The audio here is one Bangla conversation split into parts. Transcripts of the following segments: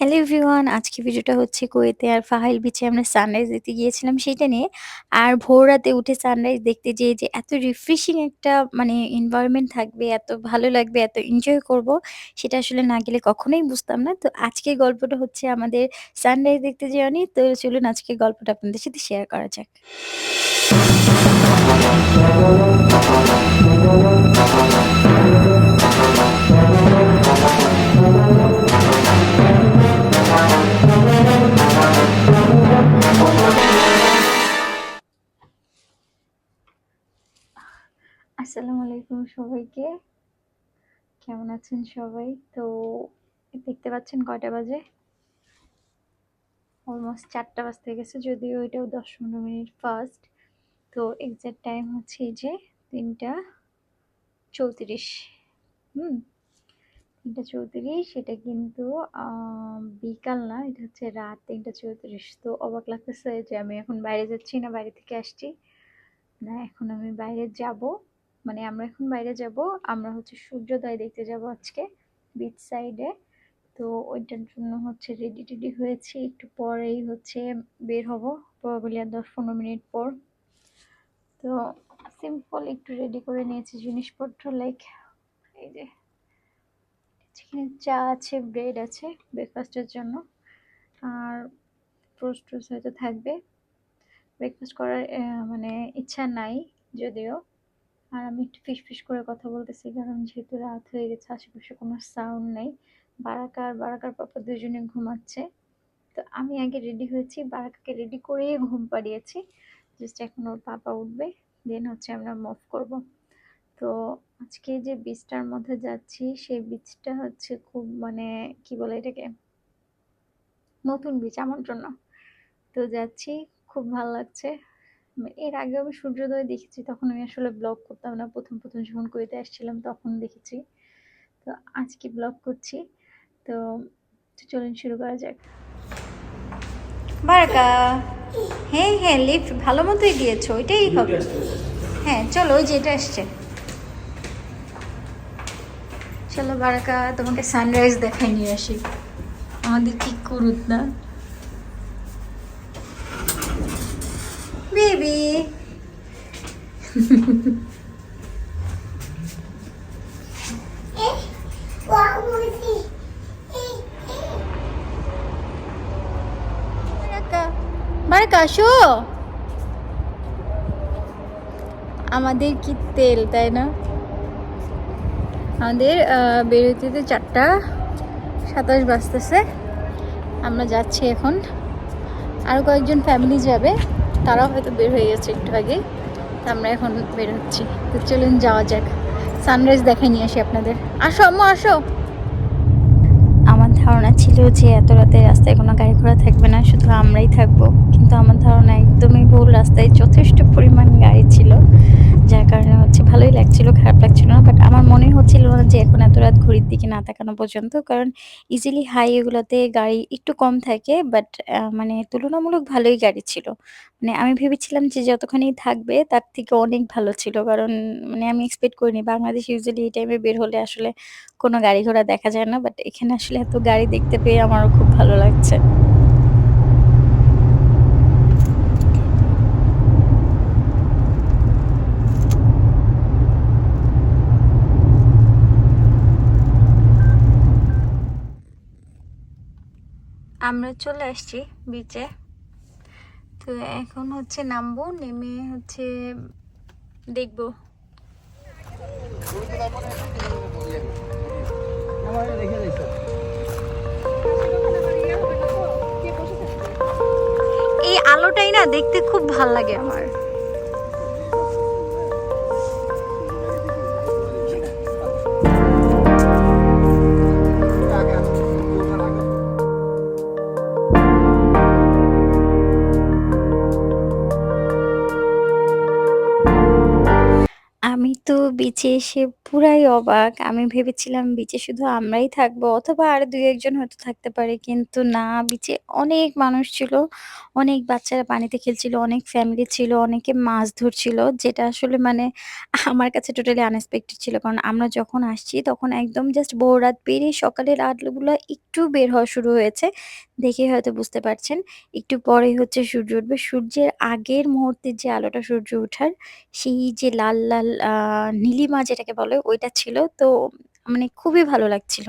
হ্যালো এভরিওয়ান আজকে ভিডিওটা হচ্ছে কুয়েতে আর ফাহাইল বিচে আমরা সানরাইজ দেখতে গিয়েছিলাম সেইটা নিয়ে। আর ভোর রাতে উঠে সানরাইজ দেখতে যেয়ে যে এত রিফ্রেশিং একটা মানে এনভায়রনমেন্ট থাকবে, এত ভালো লাগবে, এত এনজয় করব সেটা আসলে না গেলে কখনোই বুঝতাম না। তো আজকের গল্পটা হচ্ছে আমাদের সানরাইজ দেখতে যাওয়া। তো চলুন আজকের গল্পটা আপনাদের সাথে শেয়ার করা যাক। আসসালামু আলাইকুম সবাইকে। কেমন আছেন সবাই? তো দেখতে পাচ্ছেন কয়টা বাজে? অলমোস্ট ৪টা বাজতে গেছে যদিও এটাও দশ পনেরো মিনিট ফার্স্ট তো এক্সাক্ট টাইম হচ্ছে এই যে ৩টা ৩৪ হুম? ৩টা ৩৪ এটা কিন্তু বিকাল না, এটা হচ্ছে রাত ৩টা ৩৪ তো অবাক লাগতেছে যে আমি এখন বাইরে যাচ্ছি না বাইরে থেকে আসছি। না এখন আমি বাইরে যাব। মানে আমরা এখন বাইরে যাব। আমরা হচ্ছে সূর্যোদয় দেখতে যাব আজকে বিচ সাইডে। তো ওইটার জন্য হচ্ছে রেডি-টেডি হয়েছি। একটু পরেই হচ্ছে বের হব। প্রবাবলি আর ১০-১৫ মিনিট পর। তো সিম্পল একটু রেডি করে নিয়েছি জিনিসপত্র লাইক এই যে এখানে চা আছে, ব্রেড আছে ব্রেকফাস্টের জন্য। আর টোস্ট-টোস্ট হয়তো থাকবে। ব্রেকফাস্ট করার মানে ইচ্ছা নাই যদিও। আর আমি একটু ফিসফিস করে কথা বলতেছি, কারণ যেহেতু রাত হয়ে গেছে, আশেপাশে কোনো সাউন্ড নেই। বারাকার বারাকার পাপা দুজনে ঘুমাচ্ছে। তো আমি আগে রেডি হয়েছি। বারাকাকে রেডি করেই ঘুম পাড়িয়েছি। জাস্ট এখন ওর পাপা উঠবে। দেন হচ্ছে আমরা মুভ করব। তো আজকে যে বীজটার মধ্যে যাচ্ছি, সেই বীজটা হচ্ছে খুব মানে কি বলে এটাকে? নতুন বিচ আমার জন্য। তো যাচ্ছি, খুব ভালো লাগছে। এর আগেও আমি সূর্যোদয় দেখেছি তখন আমি আসলে ব্লগ করতাম না। ১ম, ১ম যখন কুয়েতে আসছিলাম তখন দেখেছি। তো আজকে ব্লগ করছি। তো চলুন শুরু করা যাক। বারাকা হ্যাঁ, হ্যাঁ লিফট ভালো মতোই দিয়েছ ওইটাই হবে। হ্যাঁ চলো ওই যে এটা আসছে। চলো বারাকা তোমাকে সানরাইজ দেখাই নিয়ে আসি। আমাদের কি করুত না? বেবি বারাকা আমাদের কি তেল, তাই না? আমাদের বেরোতে চারটা সাতাশ বাজতেছে। আমরা যাচ্ছি এখন। আরও কয়েকজন ফ্যামিলি যাবে। তারাও হয়তো বের হয়ে গেছে একটু আগে। আমরা এখন বের হচ্ছি তো চলুন যাওয়া যাক। সানরাইজ দেখে নিয়ে আসি আপনাদের। আসো, আম্মু, আসো। আমার ধারণা ছিল যে এত রাতে রাস্তায় কোনো গাড়ি ঘোড়া থাকবে না, শুধু আমরাই থাকব। কিন্তু আমার ধারণা একদমই ভুল। রাস্তায় যথেষ্ট পরিমাণ গাড়ি ছিল, যার কারণে হচ্ছে ভালোই লাগছিল, খারাপ লাগছিল না বাট আমার মনে হচ্ছিল না যে এখন এত রাত ঘড়ির দিকে না তাকানো পর্যন্ত, কারণ ইজিলি হাইওয়েগুলোতে গাড়ি একটু কম থাকে বাট মানে তুলনামূলক ভালোই গাড়ি ছিল। মানে আমি ভেবেছিলাম যে যতখানি থাকবে তার থেকে অনেক ভালো ছিল, কারণ মানে আমি এক্সপেক্ট করিনি। বাংলাদেশ ইউজুয়ালি এই টাইমে বের হলে আসলে কোনো গাড়ি ঘোড়া দেখা যায় না বাট এখানে আসলে এত গাড়ি দেখতে পেয়ে আমারও খুব ভালো লাগছে। আমরা চলে আসছি বিচে তো এখন হচ্ছে নামবো, নেমে হচ্ছে দেখব। এই আলোটাই না দেখতে খুব ভালো লাগে আমার। বিচে এসে পুরাই অবাক। আমি ভেবেছিলাম বিচে শুধু আমরাই থাকব অথবা আর দুই একজন হয়তো থাকতে পারে। কিন্তু না বিচে অনেক মানুষ ছিল। অনেক বাচ্চারা পানিতে খেলছিল, অনেক ফ্যামিলি ছিল, অনেকে মাছ ধরছিল। যেটা আসলে মানে আমার কাছে টোটালি আনএক্সপেক্টেড ছিল। কারণ আমরা যখন আসছি তখন একদম জাস্ট ভোররাত পেরিয়ে সকালের আলোগুলা একটু বের হওয়া শুরু হয়েছে। দেখেই হয়তো বুঝতে পারছেন। একটু পরেই হচ্ছে সূর্য উঠবে। সূর্যের আগের মুহূর্তের যে আলোটা সূর্য ওঠার সেই যে লাল, লাল আ নীলিমা যেটাকে বলে ওইটা ছিল। তো মানে খুবই ভালো লাগছিল।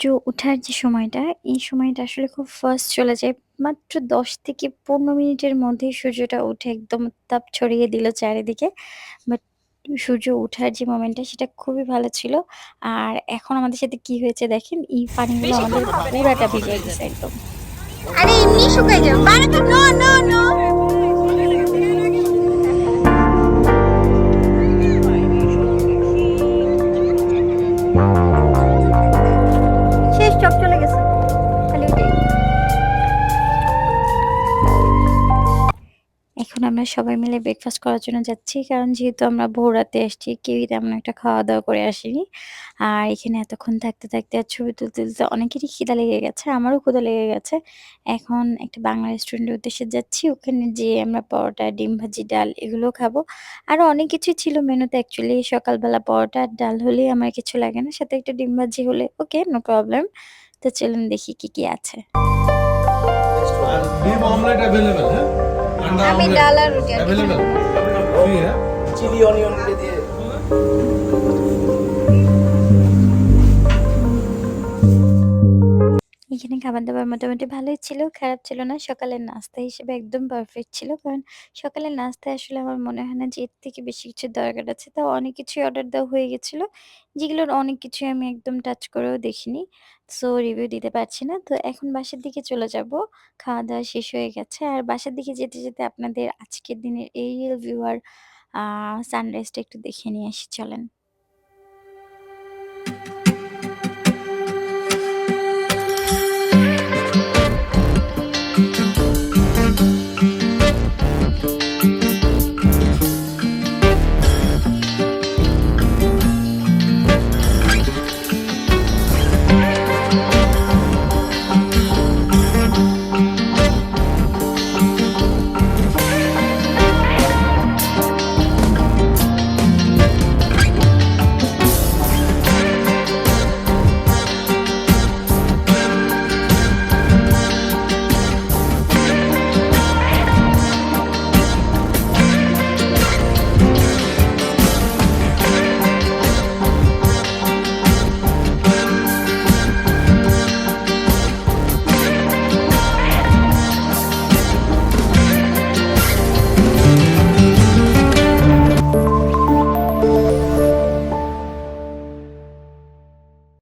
সূর্য উঠার যে সময়টা, এই সময়টা আসলে খুব ফাস্ট চলে যায়। মাত্র ১০ থেকে ১৫ মিনিটের মধ্যেই সূর্যটা উঠে একদম উত্তাপ ছড়িয়ে দিল চারিদিকে। বাট সূর্য উঠার যে মোমেন্টটা সেটা খুবই ভালো ছিল। আর এখন আমাদের সাথে কি হয়েছে দেখেন, এই পানিগুলো আমাদের পুরাটা ভিজায় দিছে একদম। আরে এমনি শুকাই যাবে নো নো নো সবাই মিলে ব্রেকফাস্ট করার জন্য যাচ্ছি। কারণ যেহেতু আমরা ভোরাতে আসছি, কেউই তেমন একটা খাওয়া দাওয়া করে আসিনি। আর এখানে এতক্ষণ থাকতে থাকতে আর ছবি তুলতে তুলতে অনেকেরই খিদা লেগে গেছে, আমারও খুদা লেগে গেছে। এখন একটা বাংলা রেস্টুরেন্টের উদ্দেশ্যে যাচ্ছি। ওখানে যেয়ে আমরা পরোটা, ডিম ভাজি, ডাল এগুলো খাব। আরও অনেক কিছুই ছিল মেনুতে অ্যাকচুয়ালি সকালবেলা পরোটা আর ডাল হলেই আমার কিছু লাগে না, সাথে একটা ডিম ভাজি হলে ওকে নো প্রবলেম তো চলুন দেখি কি কি আছে। অমলেট হ্যাঁ? আমি ডাল আর রুটি অ্যাভেলেবল চিলি অনিয়ন দিয়ে। এখানে খাবার-দাবার মোটামুটি ভালোই ছিল, খারাপ ছিল না। সকালের নাস্তা হিসেবে একদম পারফেক্ট ছিল। কারণ সকালের নাস্তায় আসলে আমার মনে হয় না যে এর থেকে বেশি কিছুর দরকার আছে। তাও অনেক কিছুই অর্ডার দেওয়া হয়ে গেছিল। যেগুলোর অনেক কিছুই আমি একদম টাচ করেও দেখিনি। সো রিভিউ দিতে পারছি না। তো এখন বাসার দিকে চলে যাব। খাওয়া-দাওয়া শেষ হয়ে গেছে। আর বাসার দিকে যেতে, যেতে আপনাদের আজকের দিনের এরিয়াল ভিউ আর সানরাইজটা একটু দেখে নিয়ে আসি চলেন।